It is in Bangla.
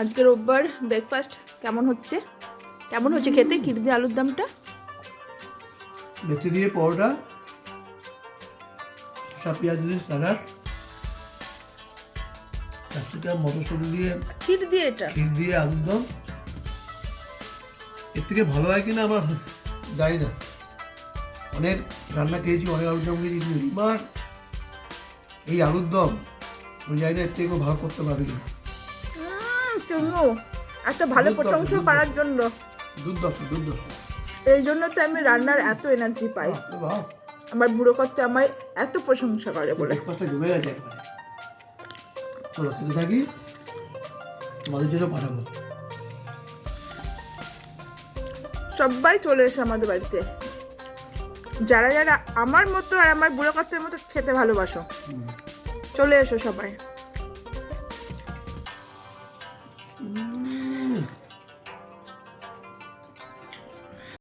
আজকে রোববার ব্রেকফাস্ট কেমন হচ্ছে? কেমন হচ্ছে খেতে? কিরদি আলুর দামটা? মেথি দিয়ে পরোটা শসা পেঁয়াজ দিয়ে স্যালাড ক্যাপসিকাম মটরশুঁটি দিয়ে ক্ষীর দিয়ে এটা? ক্ষীর দিয়ে আলুর দম। এর থেকে ভালো হয় কিনা আমার জানি না। অনেক রান্না খেয়েছি অনেক আলুর দম খেয়েছি এবার এই আলুর দম আমি জানি না এর থেকে ভালো করতে পারবে কিনা। উম, চুমু একটা ভালো প্রশংসা করার জন্য। এই জন্য তো আমি রান্নার এত এনার্জি পাই। আমার বুড়ো কর্তা আমায় এত প্রশংসা করে বলে। চলো খেতে থাকি। তোমাদের জন্য পাঠাবো। সবাই চলে এসে আমাদের বাড়িতে। যারা যারা আমার মতো আর আমার বুড়ো কর্তার মতো খেতে ভালোবাসো চলে এসো সবাই।